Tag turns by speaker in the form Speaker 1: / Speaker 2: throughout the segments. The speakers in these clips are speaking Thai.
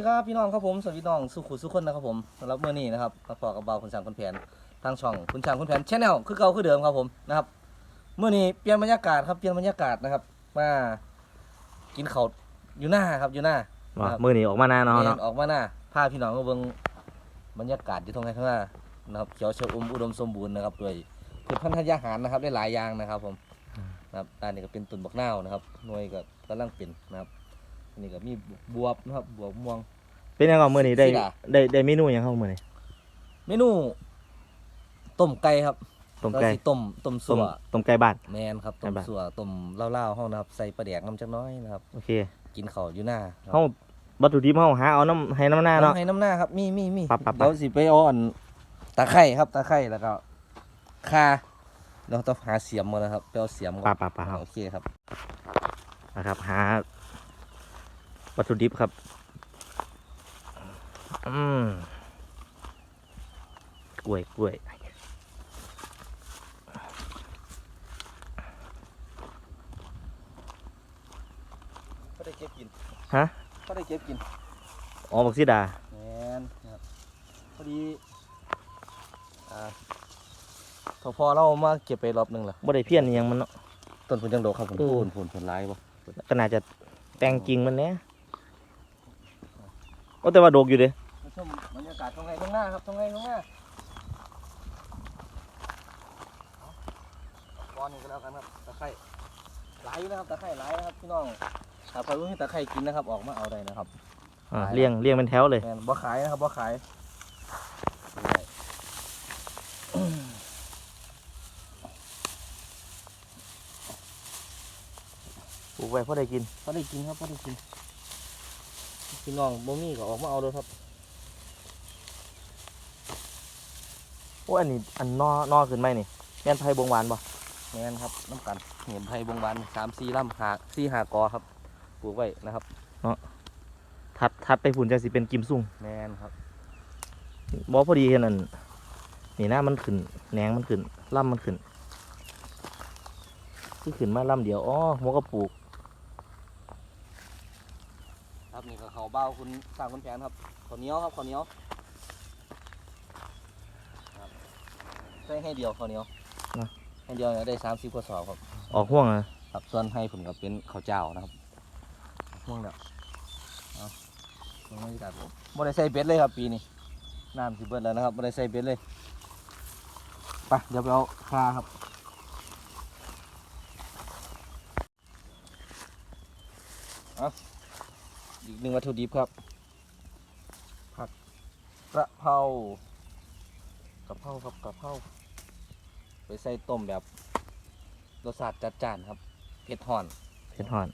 Speaker 1: ดีครับพี่น้องครับผมสวัสดีน้องสุขุสุขคนนะครับผมสำหรับเมื่อนี้นะครับมาพอกับเบาคุณช่างคุณแผนทางช่องคุณช่างคุณแผนชแนลคือเก่าคือเดิมครับผมนะครับเมื่อนี้เปลี่ยนบรรยากาศครับเปลี่ยนบรรยากาศนะครับ มากินข้าวอยู่หน้าครับอยู่หน้า
Speaker 2: ว่า
Speaker 1: ครับ
Speaker 2: มือนี้ออกมาหน้าเนาะ
Speaker 1: แม่
Speaker 2: เนาะ
Speaker 1: นออกมาหน้าพาพี่น้องมาเบิ่งบรรยากาศที่ตรงไหนข้างหน้านะครับเขียวชอุ่มอุดมสมบูรณ์นะครับด้วยพืชพันธุ์ธัญญาหารนะครับได้หลายอย่างนะครับผมนะครับด้านนี้ก็เป็นตุนบักนาวนะครับหน่วยก็กำลังเป็นนะครับอั นนี้ก็มีบวบนะครับบวบม่วง
Speaker 2: เป็นยังไงมือนี้ได้
Speaker 1: สิล่ะ
Speaker 2: ได้ได้เมนูหยังเข้ามือนี้
Speaker 1: เมนูต้มไก่ครับ
Speaker 2: ต้มไก่
Speaker 1: แล้วสิต้มต้ม
Speaker 2: ต้
Speaker 1: สั
Speaker 2: ม
Speaker 1: ว
Speaker 2: ต้มไก่บ้าน
Speaker 1: แมนครับต้ม
Speaker 2: ไก่บ้าน
Speaker 1: สัวต้มเล่าวๆห้องนะครับใส่ปลาแดกน้ำจักหน้อยนะครับ
Speaker 2: โอเค
Speaker 1: กินข้าวอยู่หน้าครับ
Speaker 2: เฮาวัตถุดิบเฮาหาเอาน้ำให้น้ำหน้าเนาะ
Speaker 1: น้ำให้น้ำหน้าครับ มีมีมี
Speaker 2: ปั๊บปั๊บปั๊บ
Speaker 1: เดี๋ยวสิไปเอาอันตะไคร่ครับตะไคร่แล้วก็คาเราต้องหาเสียมมาแล้วครับไปเอาเสียมก่อน
Speaker 2: ปะปะปะครับ
Speaker 1: โอเคครับ
Speaker 2: นะครับ หา วัตถุดิบครับอืมกล้วยกล้วย
Speaker 1: ก็ได้เก็บกิน
Speaker 2: ฮะ
Speaker 1: ก็ได้เก็บกิน
Speaker 2: อ๋อบักซิดา
Speaker 1: แมนครับพอดีอ่าพอพอเรามาเก็บไปรอบหนึงแล้ว
Speaker 2: บ่ได้เพี้ยนอิหยังมันเนาะ
Speaker 1: ต้นผลจังโดกครับผม
Speaker 2: เออ
Speaker 1: ผลผลผลร้ายบ่
Speaker 2: ก็น่าจะแปลงจริงมันเนี้ย โอ้แต่ว่าโดกอยู่เด้
Speaker 1: มาชมบรรยากาศตรงไหนตรงหน้าครับตรงไหนตรงหน้าก้อนนี้ก็แล้วกันครับตะไคร่หลายอยู่นะครับตะไคร่หลายนะครับพี่น้องถ้าใครรู้ให้ตะไคร่กินนะครับ ออกมาเอาได้นะครับ
Speaker 2: อ่า
Speaker 1: หลาย
Speaker 2: เลี้ยงเลี้ยงเป็นแถวเลย
Speaker 1: แม่นบ่ขายนะครับบ่ขายได้
Speaker 2: ปลูกไว้พอได้กิน
Speaker 1: พอได้กินครับพอได้กิน พี่น้องบ่มีก็ออกมาเอาเลยครับ
Speaker 2: โอ้อันนี้อันนอนอขึ้นไหมนี่แม่นไผ่บงหวานบ่
Speaker 1: แม่นครับน้ำกันเห็นไผ่บงหวันสามสี่ลำหาสี่หากอครับปลูกไว้นะครับ
Speaker 2: ทัดทัดไปฝุ่นจะสิเป็นกิมซุ่ง
Speaker 1: แม่นครับ
Speaker 2: บอพอดีเห็นอันนี่หน้ามันขึ้นแหนงมันขึ้นล่ำมันขึ้นคือขึ้นมาล่ำเดียวอ๋อหัวกระปลูก
Speaker 1: ครับนี่ก็เขาวเบ้าคุณสร้างคุณแผนครับข้าวเหนียวครับข้าวเหนียวครับใส่ให้เดียวข้าวเหนียวให้เดียวเนี่ยได้สามสิบกว่าสอบครับ
Speaker 2: ออกห่วงอะ
Speaker 1: ครับส่วนให้ผมก็เป็นข้าวเจ้านะครับห่วงแล้วเอาลงมาจัดผมบ่ได้ใส่เบ็ดเลยครับปีนี้น้ำสิเบิดแล้วนะครับบ่ได้ใส่เบ็ดเลยไปเดี๋ยวไปเอาคาครับเอา อีกหนึ่งวัตถุดิบครับ ผักกระเพรากระเพราครับกระเพราไปใส่ต้มแบบรสชาติจัดจ้านครับเผ็ดห่อน
Speaker 2: เพชรหอน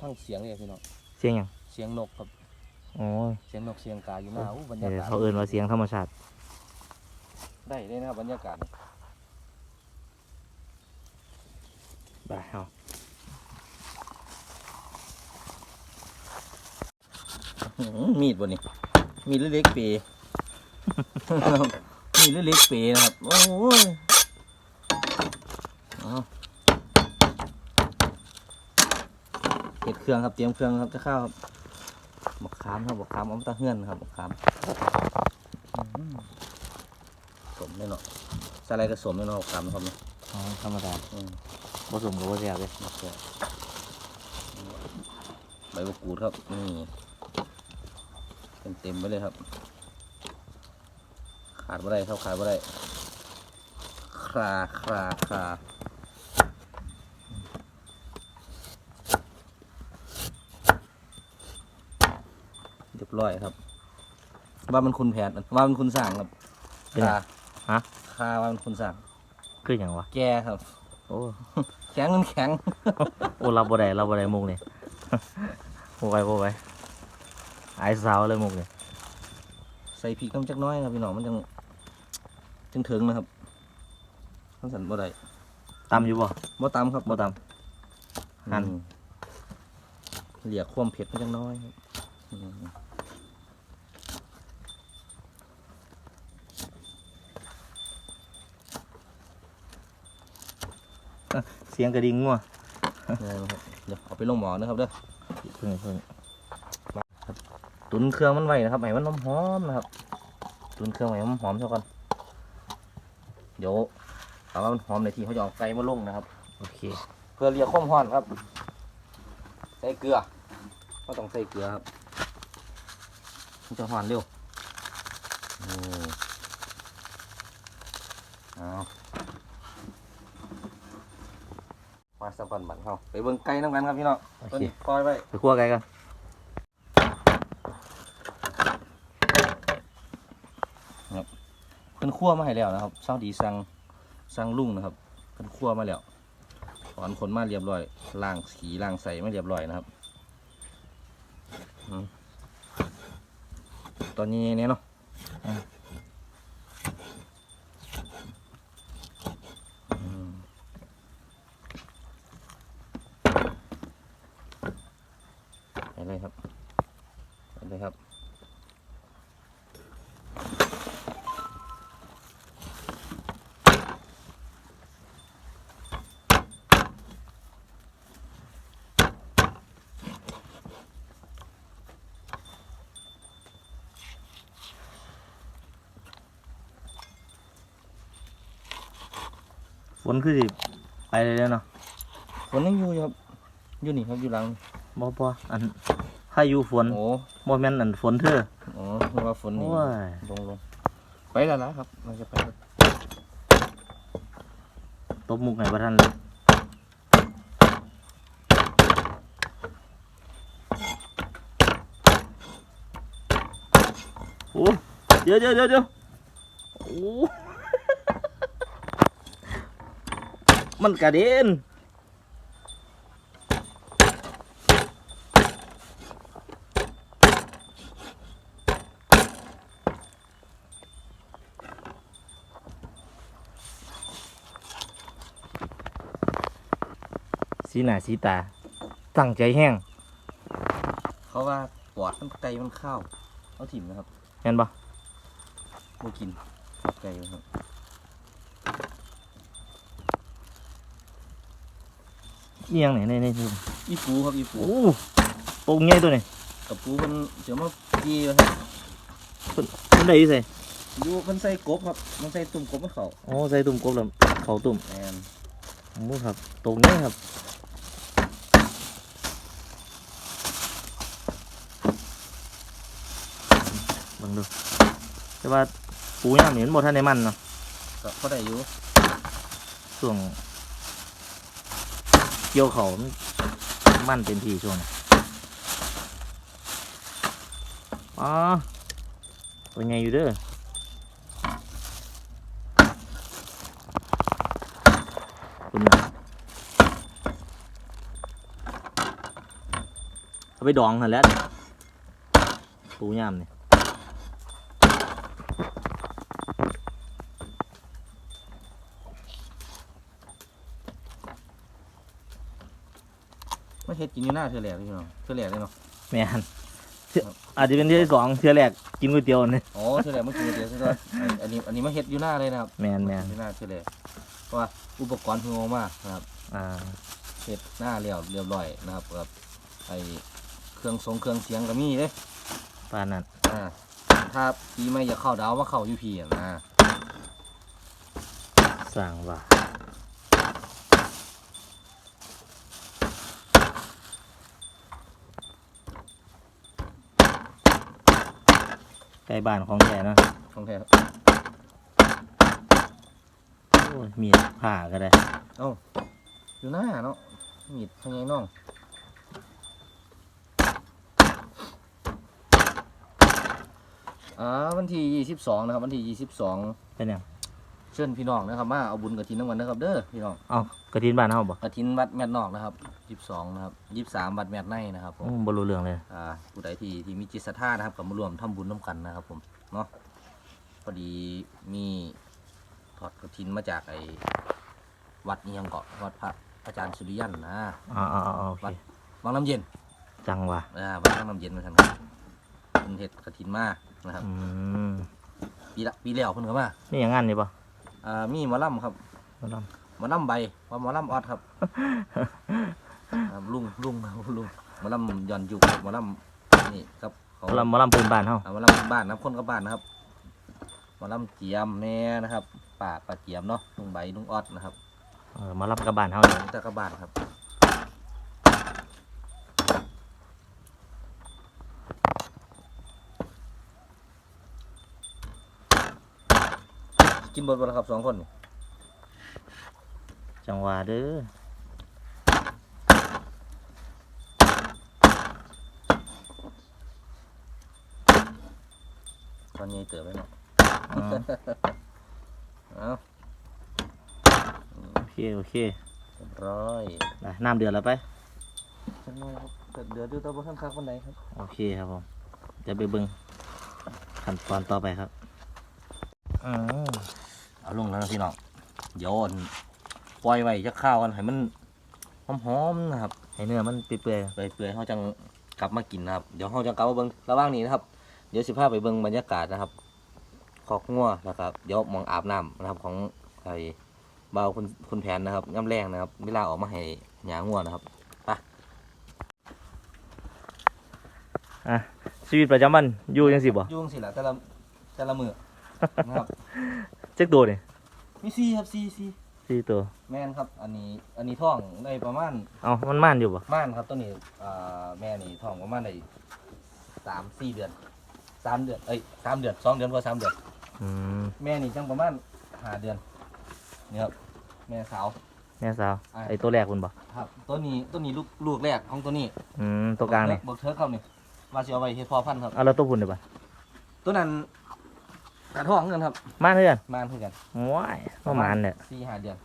Speaker 1: ทั้งเสียงเลยพี่น้อง
Speaker 2: เสียงหยัง
Speaker 1: เสียงนกครับ
Speaker 2: อ๋อ
Speaker 1: เสียงนกเสียงกาอยู่หน้าอู้บรร
Speaker 2: เดี๋
Speaker 1: ยายกาศ
Speaker 2: เขาเอื่นว่าเสียงธรรมชาติ
Speaker 1: ได้เลยนะครับบรรยากาศ
Speaker 2: ไปเอา
Speaker 1: อื้อหือ มีดบนนี่มีดเล็กๆเปมีดเล็กๆเปนะครับ โอ้ยเอาเก็บเครื่องครับ เตรียมเครื่องครับจะเข้าวครับบักขามครับบักขามเอามาตะเฮือนครับบักขามอื้อหือสมแน่นอนใส่อะไรก็สมแน่นอนบักขามนะครับเนาะ
Speaker 2: อ๋อธรรมดา
Speaker 1: อืม
Speaker 2: ผสมกับว่าเสียบเลย
Speaker 1: โอเคใบมะกรูดครับนี่ เต็มเต็มๆไปเลยครับ ขาดบ่ได้ครับขาดบ่ได้คราคราคราเรียบร้อยครับ ว่ามันคุณแผนว่ามันคุณสั่งครับ
Speaker 2: เป็นไง
Speaker 1: คา
Speaker 2: ฮะ
Speaker 1: คาว่ามันคุณสั่ง
Speaker 2: คืออย่างวะ
Speaker 1: แกครับ
Speaker 2: โอ้
Speaker 1: แข็งมันแข็ง
Speaker 2: โอ้เราบ่ได้เราบ่ได้มุกนี่โอ้ไปโอ้ไป ไอ้สาวเลยมุกนี่
Speaker 1: ใส่พริกน้ำจักหน้อยครับพี่น้องมันจังจังถึงนะครับทั้งสันบ่ได้
Speaker 2: ตำอยู่บ่
Speaker 1: บ่ตำครับ
Speaker 2: บ่ตหั่น
Speaker 1: อืมเหลียกความเผ็ดมันจังน้อยครับอืม
Speaker 2: เสียงกระดิ่งงัว
Speaker 1: นี่นครับเดี๋ยวเอาไปลงหมอนะครับเด้อ
Speaker 2: เพิ่งเพิ่งครับ ตุนเครื่องมันไว้นะครับให้มันหอมๆนะครับ ตุนเครื่องไว้ให้มันหอมเท่ากัน
Speaker 1: เดี๋ยวถามว่ามันหอมในทีเขาจะเอาไก่มาลงนะครับ
Speaker 2: โอเค
Speaker 1: เพื่อเรียกความร้อนครับ ใส่เกลือก็ต้องใส่เกลือครับมันจะหอนเร็วโอ้เอามาสักวันบันเขาไปเบิ่งไก่น้ำกันครับพี่น้อง
Speaker 2: โอ
Speaker 1: ต้น
Speaker 2: เค
Speaker 1: ปล่อยไว้
Speaker 2: ไปคั่วไก่กัน
Speaker 1: เป็นขั้วมาให้แล้วนะครับเศร้าดีสั่งสั่งลุงนะครับเป็นขั้วมาแล้วถอนขนมาเรียบร้อยล่างสีล่างใส่มาเรียบร้อยนะครับตอนนี้เนี่ยเนาะอืมไปเลยครับไปเลยครับ
Speaker 2: ฝ นคือสิไปเลยแล้วเนาะ
Speaker 1: ฝนยังอยู่อยู่ครับอยู่นี่ครับอยู่หลัง
Speaker 2: บ่บ่อันถ้าอยู่ฝน
Speaker 1: โอ้
Speaker 2: บ่แม่นอันฝนเธอ
Speaker 1: อ๋อเพราะว่าฝนนี่
Speaker 2: โอ้ย
Speaker 1: ลงลงไปแล้วนะครับเราจะไปแล้ว
Speaker 2: ตบมุกไหนบ่ทันเลยโอ้เดี๋ยวเดี๋ยวเดี๋ยวเดี๋ยวโอ้ มันกระเด็นสีหน้าสีตา ตั้งใจแห้ง
Speaker 1: เขาว่าปอดมันไก่มันข้าวเอาถิ่มนะครับ
Speaker 2: เห็นปะ
Speaker 1: โมกินไก่ครับ
Speaker 2: เอียงไหนในในนี่
Speaker 1: อีปูครับอีปู
Speaker 2: โอ้โป่งใหญ่ตัวนี้
Speaker 1: กับปูมันเดี๋ยวมาจีไว้ครับ
Speaker 2: มันได้อยี่ใส่
Speaker 1: ดูมันใส่กบครับ มันใส่ตุ่มกบมันเขา
Speaker 2: โอ้ใส่ตุ่มกบแล้วเขาตุ่ม
Speaker 1: แมน
Speaker 2: โอ้ครับตรงนี้ครับเบังดูแต่ว่าปูย่ามนี่มันบ่ทันได้มันเนาะ
Speaker 1: ก็เขาได้อยู่
Speaker 2: ช่วง เกี่ยวเขามันมันเต็มที่ช่วงอ๋อเป็นไงอยู่เด้อคุณเอาไปดองหันแหล้วปูย่ามเนี่
Speaker 1: ไม่เฮ็ดกินอยู่หน้าเธอแหลกเลยพี่น้องเธอแหลกเลยเนาะ
Speaker 2: แม่นเทื่ออาจจะเป็นเที่ยวที่สองเที่ยวแรกกินก๋วยเตี๋ยวนี่
Speaker 1: อ๋อเธอแหลกเมื่อกี้เดี๋ยวเธอก็อันนี้อันนี้มาเฮ็ดอยู่หน้าเลยนะครับ
Speaker 2: แมนแมน
Speaker 1: อยู่หน้าเธอแหลกเพราะว่าอุปกรณ์เพิ่งเอามานะครับ
Speaker 2: อ่า
Speaker 1: เฮ็ดหน้าเรียบเรียบร้อยนะครับกับไอเครื่องทรงเครื่องเสียงก็มีเด้
Speaker 2: ปานนั้น
Speaker 1: อ่าถ้าปีไม่อยากเข้าดาวมาเข้าอยู่พี่อะนะ
Speaker 2: สั่งว่า ใกล้บ้านของแกเนาะ
Speaker 1: ของแท้ครับ
Speaker 2: โอ้ยมีดผ่าก็ได้
Speaker 1: เอ้าอยู่หน้าเนาะมีดพญายน้องอ่าวันที่ยี่สิบสองนะครับ วันที่ยี่สิบสอง
Speaker 2: เป็นหยัง
Speaker 1: เชิญพี่น้องนะครับมาเอาบุญกระถินน้ำกันนะครับ เด้อพี่น้อง
Speaker 2: เอ้า กระถินบ้านเฮาบ่
Speaker 1: กระถินวัดแม่นนอกนะครับยี่สิบสองนะครับยี่สิบสามวัดแม่นในนะครับผม
Speaker 2: อืมบ่รู้เรื่องเลย
Speaker 1: อ่าผู้ใดที่ที่มีจิตศรัทธานะครับก็มารวมทำบุญน้ำกันนะครับ ผมเนาะพอดีมีถอดกระถินมาจากไอ้วัดนี้ยังเกาะวัดพระอาจารย์สุริยันนะ
Speaker 2: อ่าอ่าอ่าโอเค
Speaker 1: วังน้ำเย็น
Speaker 2: จังว่ะ
Speaker 1: อ่าวัดวังน้ำเย็นเหมือนกันครับเป็นเห็ดกระถินมานะครับ
Speaker 2: อืม
Speaker 1: ปีละปีแล้วเพิ่นก็มา
Speaker 2: นี่อย่างงั้นนี่บ่
Speaker 1: อ่ามีหมอลำครับ
Speaker 2: บ่น
Speaker 1: หมอลำใบว่าหมอลำออดครับำครับลุงลุงลุงหมาลำย้อนยุคหมาลำนี่ครับเขา
Speaker 2: หมอลำหมอลำปืนบ้านเฮา
Speaker 1: เอาหมาลำบ้านนะครับคนกับบ้านนะครับหมาลำเจียมแม่นะครับป่าป่าเจียมเนาะลุงใบลุงออดนะครับ
Speaker 2: เออหมอลำกับบ้านเฮาเนี่ย
Speaker 1: ตะกบบ้านครับกินบดบดครับสองคนนี่
Speaker 2: จังหวะเด้อ
Speaker 1: ตอนนี้เติบไปเนาะ
Speaker 2: อืม
Speaker 1: เอา
Speaker 2: โอเค โอเค
Speaker 1: เรียบร้อย
Speaker 2: ได้น้ำเดือดแล้วไป
Speaker 1: จังเลยครับแต่เดี๋ยวดูตัวบนข้างๆคนไหนครับ
Speaker 2: โอเคครับผม จะไปเบิ่งขั้นตอนต่อไปครับอืม
Speaker 1: เอาลงแล้วนะพี่น้องเดี๋ยวอ่อน ปล่อยไว้จะข้าวกันให้มันหอมๆนะครับ
Speaker 2: ให้เนื้อมันเปื่อย
Speaker 1: ไปเปื่อยเขาจังกลับมากินนะครับเดี๋ยวเขาจังกลับมาเบิ้งระหว่างนี้นะครับ เดี๋ยวสิพาไปเบิ้งบรรยากาศนะครับคอกงัวนะครับเดี๋ยวมองอาบน้ำนะครับของไอ้เบาวคุณคุณแผนนะครับย่ำแรงนะครับ เวลาออกมาให้หยางัวนะครับ
Speaker 2: ๆอะชีวิตประจำวันอยู่จังสิบ่
Speaker 1: ยุ่งสิละแต่ละแต่ละมือนะครับ
Speaker 2: เจ๊กตัวนี่
Speaker 1: มีซีครับซีซี
Speaker 2: สี่ตัว
Speaker 1: แม่นครับ อันนี้ อันนี้ท้องได้ประมาณ
Speaker 2: เอามันม่านอยู่บ่
Speaker 1: ม่านครับตัวนี้อ่าแม่นี่ท้องประมาณได้สามสี่เดือนสามเดือน เอ้ยสามเดือนสองเดือนกว่าสามเดือน
Speaker 2: อืม
Speaker 1: แม่นี่จังประมาณห้าเดือนนี่ครับแม่สาว
Speaker 2: แม่สาว
Speaker 1: อ่า
Speaker 2: ไอ้ตัวแรกคุณบ่
Speaker 1: ครับ ตัวนี้ตัวนี้ลูกลูกแรกของตัวนี้
Speaker 2: อืมตัวกลางนี่
Speaker 1: บอกเธอเขานี่ว่าสิเอาไว้เฮ็ดพ่อพันธุ์ครับ
Speaker 2: เอาแล้วตัวพุ่นเดี๋ยวบ่
Speaker 1: ตัวนั้น กระท้องเงินครับ
Speaker 2: ม่านเพื่อน
Speaker 1: ม่านเพื่อกัน
Speaker 2: ว้ายประมาณเนี่ย
Speaker 1: สี่ห้าเดือน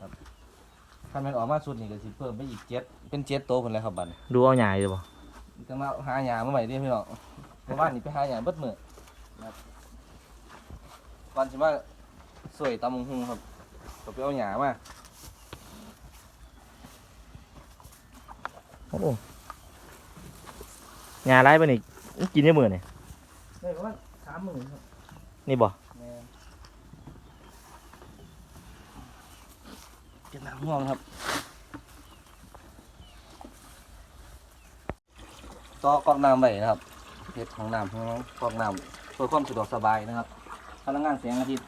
Speaker 1: ครับคันมันออกมาสุดนี่ก็สิเพิ่มไปอีกเจ็ดเป็นเจ็ดโตวคนแล้วครับบัดนี้
Speaker 2: ดูเอาใหญ่อยู่บ่
Speaker 1: จังมาหาหยามาใหม่เดิพี่น้องเมื่อวานนี่ไปหาหยาเบิดมื้อนะครับวันสิมาสวยตำมงหุงครับก็ไปเอาหยามา
Speaker 2: โอ้หญ้าไรไปนี่กินได้มื้อนี่
Speaker 1: ได้ประมาณสามหมื่นครับ
Speaker 2: นี่บ่
Speaker 1: แม่นเก็บน้ำห่วงครับ ต่อกรอกน้ำไว้นะครับเฮ็ดของน้ำของกรอกน้ำเพื่อความสะดวกสบายนะครับ พลังงานแสงอาทิตย์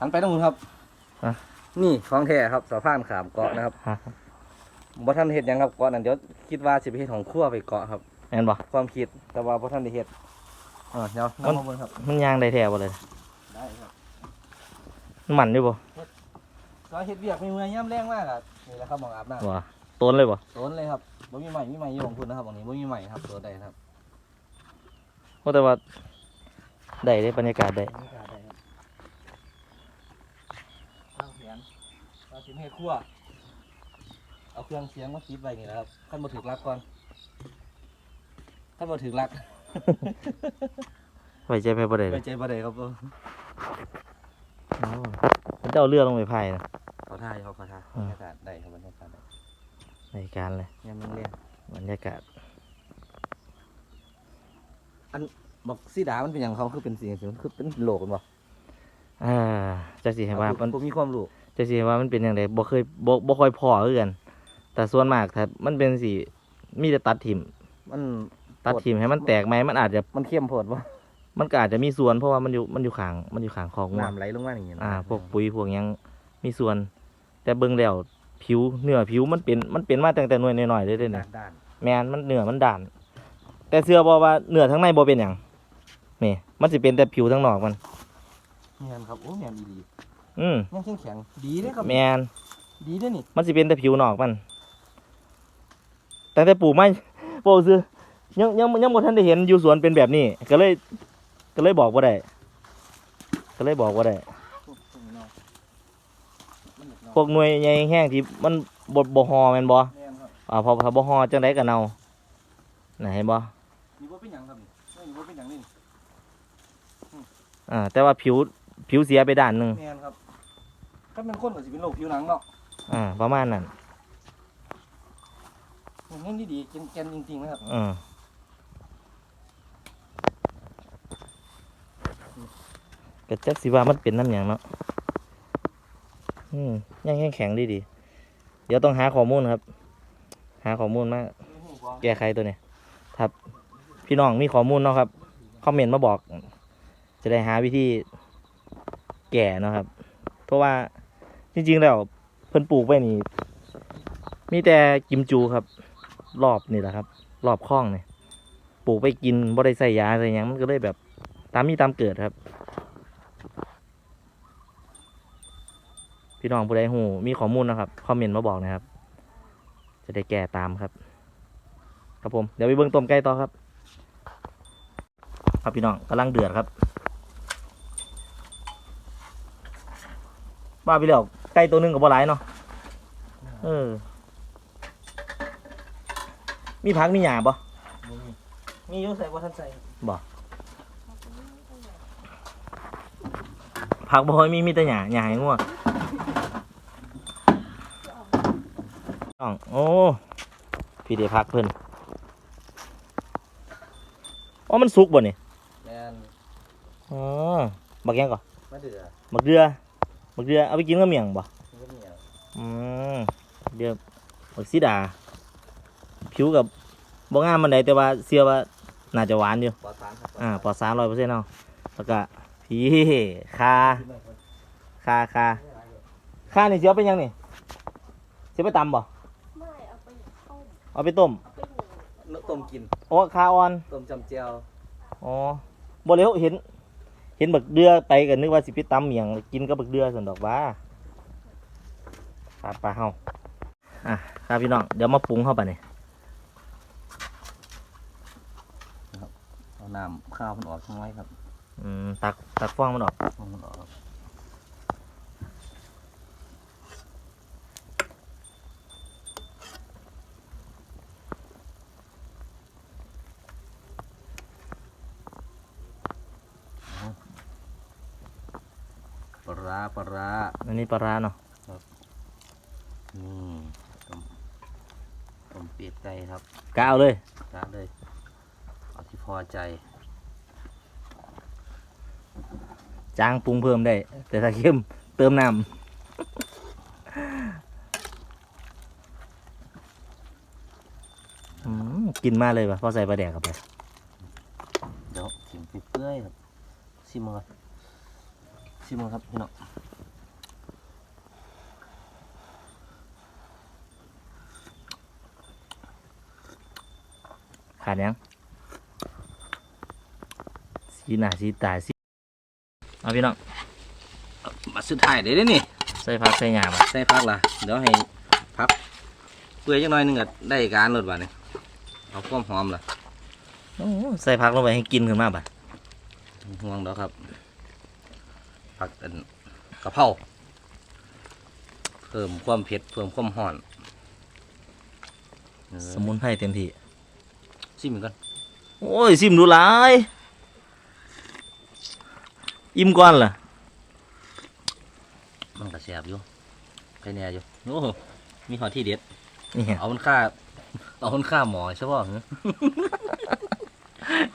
Speaker 1: หันไปตรงนู้นครับะนี่ของแท้ครับสะพานขามเกาะนะครับ
Speaker 2: ฮะ
Speaker 1: บ่ท่านเฮ็ดหยังครับเกาะนั้นเดี๋ยวคิดว่าสิไปเฮ็ดของครัวไปเกาะครับ
Speaker 2: แม่นบ่
Speaker 1: ความคิดแต่ว่าบ่ท่านได้เฮ็ด อ่าเดี๋ยว
Speaker 2: มัน
Speaker 1: น้ำมาเบิ่งครับ
Speaker 2: มันยางได้แท้บ่เลย
Speaker 1: ได้ครับ
Speaker 2: มันมันอยู่บ่
Speaker 1: ก็เฮ็ดเวียกมีเมื่อยย่ำแรงมากอะนี่แหละครับหมองอาบน้ำ
Speaker 2: บ่ต้นเลยบ่
Speaker 1: โซนเลยครับบ่มีใหม่มีใหม่อยู่ของคุณนะครับตรงนี้บ่มีใหม่ครับตัวใดครับ
Speaker 2: โอ้แต่ว่าได้ได้บรรยากาศได้
Speaker 1: บรรยากาศใดครับตั้งแผนว่าสิเฮ็ดครัวเอาเครื่องเสียงมาติดไว้นี่แหละครับขั้นบ่ถึกรักก่อนขั้นบ่ถึกรัก
Speaker 2: ไว้ใจไปบ่ได้เล
Speaker 1: ไว้
Speaker 2: ย
Speaker 1: ใจบ่ได้ครับ
Speaker 2: โอ้มันจะเอาเรือลงไปพายนะ
Speaker 1: เขาท่าอยู่ครับเขาท่า
Speaker 2: อื
Speaker 1: บร
Speaker 2: ม
Speaker 1: รยากาศได้ครับบรรยากาศได้
Speaker 2: ในการเลย
Speaker 1: ยามเรียน
Speaker 2: บรรยากาศ
Speaker 1: บอกสีดามันเป็นหยังเขาคือเป็นสีจังซี่มันคือเป็นโลกกันบ่
Speaker 2: อ่าจะสิให้ว่ามัน
Speaker 1: ผมมีความรู้
Speaker 2: จะสิให้ว่ามันเป็นอย่างไรบ่เคยบ่บ่ค่อยพอคือกัน แต่ส่วนมากถ้ามันเป็นสีมีแต่ตัดทิม
Speaker 1: มัน
Speaker 2: ตัดทิมให้มันแตกไหมมันอาจจะ
Speaker 1: มันเข้มโพดบ่
Speaker 2: มันก็อาจจะมีส่วนเพราะว่ามันอยู่มันอยู่ข้างมันอยู่ข้างคลองงัว
Speaker 1: น้ำไหลลงมาอย่างเงี้ยนะ
Speaker 2: อ่าพวกปุ๋ยพวกหยังมีส่วน แต่เบิ่งแล้วผิวเนื้อผิวมันเป็นมันเป็นมาตั้งแต่หน่วยน้อยๆเลยเด้อ
Speaker 1: ด้า
Speaker 2: เนี่ย
Speaker 1: นด้าน
Speaker 2: แม่นมันเนื้อมันด่าน แต่เสื้อบอกว่าเนื้อทั้งในบ่เป็นหยังนี่ มันสิเป็นแต่ผิวทั้งนอกมัน
Speaker 1: แม่นครับโอ้แม่นดี
Speaker 2: อืม
Speaker 1: ๆยังแข็งแข็งดีเด้อครับ
Speaker 2: แม่น
Speaker 1: ดีเด้อนี่
Speaker 2: มันสิเป็นแต่ผิวนอกมันแต่แต่ปลูกไม่ปลูกซื้อ ยังยังยังบ่ทันได้เห็นอยู่สวนเป็นแบบนี้ ก็เลย ก็เลยบอกว่าได้ก็เลยบอกว่าได้พวกหน่วยใหญ่แห้งที่มันบ่บ่ฮอแม่นบ่
Speaker 1: แม่นครับ
Speaker 2: อ่าพอพอบ่ฮอจังไดก็เน่าน่ะเห็นบ่
Speaker 1: นี่บ่เป็นหยังครับนี่นี่บ่เป็นหยังนี่
Speaker 2: อ่าแต่ว่าผิวผิวเสียไปด้านหนึง
Speaker 1: แม่นครับถ้าเป็นคนก็สิเป็นโรคผิวหนังเนาะ
Speaker 2: อ่าประมาณนั้น
Speaker 1: อย่างนี้ดีๆแกนๆจริงๆนะครับ
Speaker 2: อืม ก็จักสิว่ามันเป็นน้ำหยังเนาะอืมยังแข็งดีดีเดี๋ยวต้องหาข้อมูลครับ หาข้อมูลมาแก้ไขตัวเนี้ครับ พี่น้องมีข้อมูลเนาะครับคอมเมนต์มาบอก จะได้หาวิธีแก่เนาะครับ เพราะว่าจริงๆแล้วเพิ่นปลูกไว้นี่มีแต่กิมจูครับ รอบนี่แหละครับ รอบคล้องเนี่ยปลูกไปกินบ่ได้ใส่ยาอะไรหยังมันก็เลยแบบตามมีตามเกิดครับ พี่น้องผู้ใดหูมีข้อมูลนะครับคอมเมนต์มาบอกนะครับ จะได้แก้ตามครับ ครับผมเดี๋ยวไปเบิ่งต้มไก่ต่อครับ ครับพี่น้องกำลังเดือดครับบ้าไปแล้วไก่ตัวหนึงกับบ่หลายเนาะเออ มีพักมีหยาบ่มีอยู่ใส่บ่ทันใส่บ่พักบ่ค่อยมีมีแต่หยาหยาให้งัว น้องโอ้พี่เดพักเพิ่นอ๋อมันสุกบ่นี่
Speaker 1: แมน
Speaker 2: อ๋อบักยังก่อน
Speaker 1: มะเดือ
Speaker 2: บักเดือบักเดือเอาไปกินกับเมี่ยงบ่
Speaker 1: มันก็เหนียว
Speaker 2: อืมเดือบักซีดา ผิวกับบ่งามมันใดแต่ว่าเชื่อว่าน่าจะหวานอยู่
Speaker 1: ปลอดสารครับ
Speaker 2: อ่าปลอดสารร้อยเปอร์เซ็นต์เอาแล้วก็พี่คาคาคาคานี่เสียเป็นหยังนี่เสียไปตำบ่
Speaker 3: ไม่เอาไปต้ม
Speaker 2: เอาไปต้ม
Speaker 3: เอาไปหุง
Speaker 1: นกต้มกิน
Speaker 2: โอ้คาอ่อน
Speaker 1: ต้มจำเจียว
Speaker 2: อ๋อบ่เร็วเห็น เห็นบักเดือไปกันนึกว่าสิไปตำเมียงกินกับบักเดือสันดอกว่าปลาปลาเฮาอะครับพี่น้องเดี๋ยวมาปรุงเข้าไปนี่
Speaker 1: เอาน้ำข้าวมันออกข้างไว้ครับ
Speaker 2: อืมตักตักฟองมันออก
Speaker 1: เอามันออกครับเอาปลา ร้าปลาร้า
Speaker 2: อันนี้ปลาร้าเนาะ
Speaker 1: อืมต้มต้มเปียกไก่ครับ
Speaker 2: กะเอาเลย
Speaker 1: ร้านเลยเอาที่พอใจ
Speaker 2: จางปรุงเพิ่มได้ แต่ถ้าเข้มเติมน้ำอืมกินมากเลยป่ะพอใส่ปลาแดกเข้าไป
Speaker 1: เดี๋ยวถิงเปื่อยๆครับชิมมา ชิมมาครับพี่น้อง
Speaker 2: ขาดยังสีหน้าสีตาสีเอาพี่น้อง
Speaker 1: มาสุดท้ายเดี๋ยวนี่
Speaker 2: ใส่ผักใส่หยาบ
Speaker 1: ใส่พักล่ะ เดี๋ยวให้พักเปื่อยจังหน่อยหนึงก็ได้การรสบ่านี่เอาความหอมล่ะ
Speaker 2: ใส่ผักลงไปให้กินขึ้นมาบ่ะ
Speaker 1: ห่วงเดี๋ยวครับ ผักอันกะเพราเพิ่มความเผ็ดเพิ่มความหอนเออ
Speaker 2: สมุนไพรเต็มที่
Speaker 1: ชิมอีกก่อน
Speaker 2: โอ้ยซิมดูหลายอิ่มก่อนล่ะ
Speaker 1: มันก็แซ่บอยู่ใครแน่อยู่โอ้โหมีหอที่เด็ด
Speaker 2: นี่
Speaker 1: เอามันค่าเอามันค่าหมอใช่ป่ะ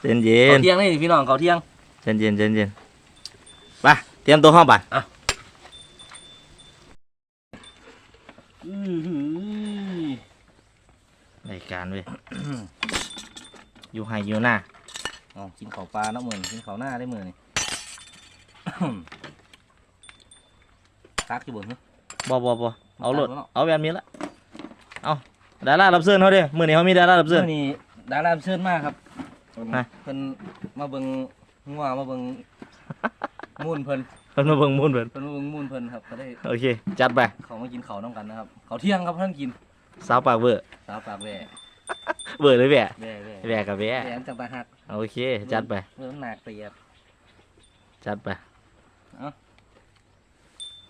Speaker 2: เย็นเย็
Speaker 1: เขา
Speaker 2: น
Speaker 1: เที่ยงนี่พี่น้องเขาเที่ยง
Speaker 2: เย็นเย็นเย็นเย็นไป เตรียมตัวห้องป่ะ
Speaker 1: อื้อหือ
Speaker 2: รายการเว้ยอยู่ไฮอยู่หน้า
Speaker 1: อ๋อกินข้าวปลาเนาะมือนกินข้าวหน้าได้มือนี่ คักอยู่บนเนาะ
Speaker 2: บอบอบอเอาโหลด
Speaker 1: เอาเนอะ
Speaker 2: เอาแบบนี้ละเอาดารารับเสื้อเขาเด้มื่อนี้เขามีดารารับเสื้อ
Speaker 1: มื้อนี้ดาราเชิญมากครับ
Speaker 2: ฮะ
Speaker 1: เพิ่นมาเบิ่งงัวมาเบิ่ง มูนเพิ่น
Speaker 2: เพิ่นมาเบิ่งมูลเพิ่น
Speaker 1: เพิ่นมาเบิ่งมูนเพิ่นครับก็ได้
Speaker 2: โอเค จัดไป
Speaker 1: เขามากินข้าวน้ำกันนะครับเขาวเที่ยงครับเพิ่นกิน
Speaker 2: สาวปากเบอร์
Speaker 1: สาวปากแหว่
Speaker 2: เบอร์เลยแหวะ
Speaker 1: แหว่แหว่
Speaker 2: แหวะกับแหวะ
Speaker 1: แหว่จังตาหัก
Speaker 2: โอเค จัดไป
Speaker 1: เริ่มหนักเตียด
Speaker 2: จัดไป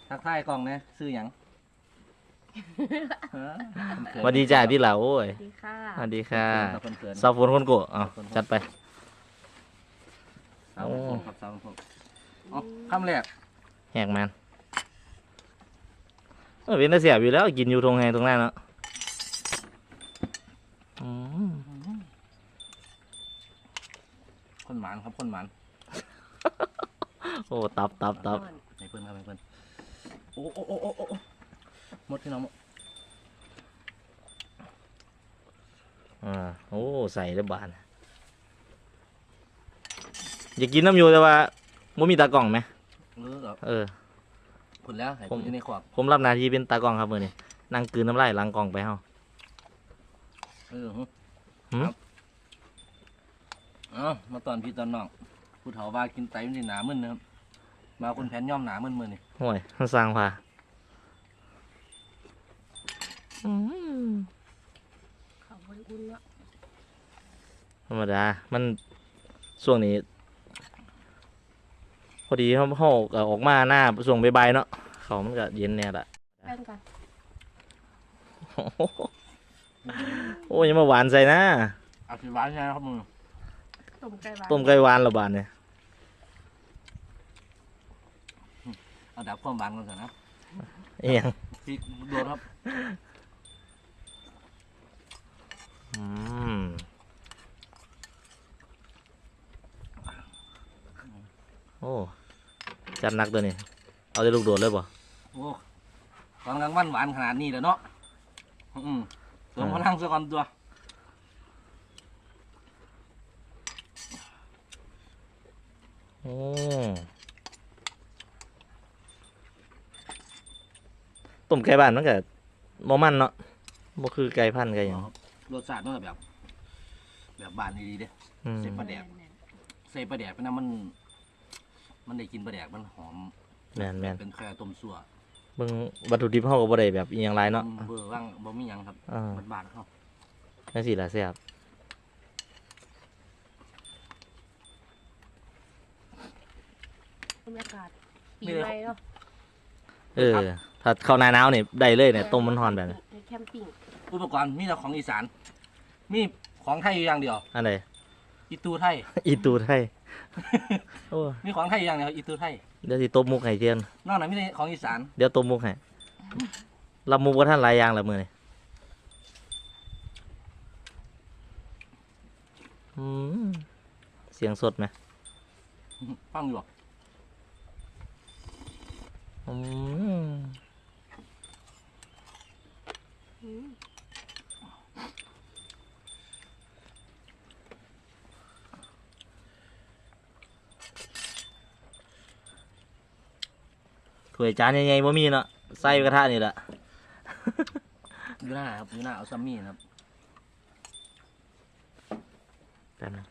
Speaker 1: ทักทายกล้องนะซื้อหยังฮะ
Speaker 2: สวัสดีจ้าที่เหล่าโอ้ย
Speaker 3: สวัสดีค่ะ
Speaker 2: สวัสดีค่ะ
Speaker 1: สาวคนเขิน
Speaker 2: สาวฝนคนโกะเอาจัดไป
Speaker 1: สาวคนโกครับสาวคน โกอ๋อคำแรก
Speaker 2: แหกมันเออเป็นตาเสียบอยู่แล้วกินอยู่ตรงไหนตรงนั้นเนาะอืม
Speaker 1: คนหมานครับคนหมาน
Speaker 2: โอ้ตับตับตับ
Speaker 1: ให้เพิ่นครับให้เพิ่นโอ้โอ้โอ้โอ้โอ้หมดพี่น้องหมด
Speaker 2: อ่าโอ้ใส่ได้บานอยากกินน้ำอยู่แต่ว่า บ่มีตากล้องไหม
Speaker 1: เออแบบ
Speaker 2: เออ
Speaker 1: ผลแล้วให้
Speaker 2: ผม
Speaker 1: ผม อยู่ในขวบ
Speaker 2: ผมรับหน้าที่เป็นตากล้องครับมือนี้นั่งกลืนน้ำลายหลังกล้องไปเฮา
Speaker 1: เออหึ
Speaker 2: หืม
Speaker 1: ครับเอ้ามาตอนพี่ตอนน้องผู้เฒ่าว่ากินไตมันสิหนามึนนะครับมาคนแผนย่อมหนามึนมือนี่
Speaker 2: ห่วยมันสร้างพาอืม
Speaker 3: เขาบริอุ่นเนาะ
Speaker 2: ธรรมดา มันช่วงนี้ พอดีเขาเขาก็ออกมาหน้าช่วงบ่ายๆเนาะเขามันก็เย็นแน่ละ
Speaker 3: แป้งกัน
Speaker 2: โอ้ยยังมาหวานใส่นะ
Speaker 1: อาชีวะใช่ไหมครับมึง
Speaker 3: ต้มไก่หวาน
Speaker 2: ต้มไก่หวานละบาทเนี่ย
Speaker 1: เอาดับความหวานก่อนเถอะนะ
Speaker 2: เอียง
Speaker 1: พริกโดนครับ
Speaker 2: อืม อ้จัดหนักตัวนี้ เอาได้ลูกโดดเลยป่ะ
Speaker 1: โอ้ตอนกลางวันหวานขนาดนี้เลยเนาะอืมเสริมพลังซะก่อนตัว
Speaker 2: โอ้ต้มไก่บ้านมันก็บ่มันเนาะบ่คือไก่พันธุ์ไก่หยัง
Speaker 1: รสชาติมันก็แบบ แบบบานดีๆเด้
Speaker 2: อืม
Speaker 1: เสร็จปะแดกใส่ปลาแดกไปนะมัน มันได้กินปลาแดกมันหอม
Speaker 2: แม่นแม่น
Speaker 1: เป็นแค่ต้มซั่ว
Speaker 2: เบิ่งวัตถุดิบเฮาก็บ่ได้แบบอีหยังหลายเนาะ
Speaker 1: อืมเบอร์ว่างบ่มีหยังครับ
Speaker 2: อ่า
Speaker 1: มันบานเขา
Speaker 2: จังซี่ล่ะแซ่บ
Speaker 3: บรรยากาศปีใหม่เนาะ
Speaker 2: เออ ถ้าเข้าหน้าหนาวนี่ได้เลยเนี่ยต้มมันฮ้อนแบบนี้
Speaker 3: ในแคมปิ้ง
Speaker 1: อุปกรณ์มีแต่ของอีสาน มีของไทยอยู่อย่างเดียว
Speaker 2: อันใด
Speaker 1: อีตูไทย
Speaker 2: อีตูไทย โอ้
Speaker 1: มีของไทยอยู่อย่างเดียวอีตูไทย
Speaker 2: เดี๋ยวสิตบมุกให้เทียน
Speaker 1: นอกนั้นมีแต่ของอีสาน
Speaker 2: เดี๋ยวตบมุกให้รับมุกว่าท่านหลายอย่างละมื้อนี้อืมเสียงสดไหม
Speaker 1: ฟังอยู่บ่
Speaker 3: อืม
Speaker 2: ถ้วยจานใหญ่ๆบ่มีเนาะใส่กระทะนี่แหละ
Speaker 1: อยู่หน้าครับอยู่หน้าเอาซัมมี่นะครับ
Speaker 2: แป๊บนึง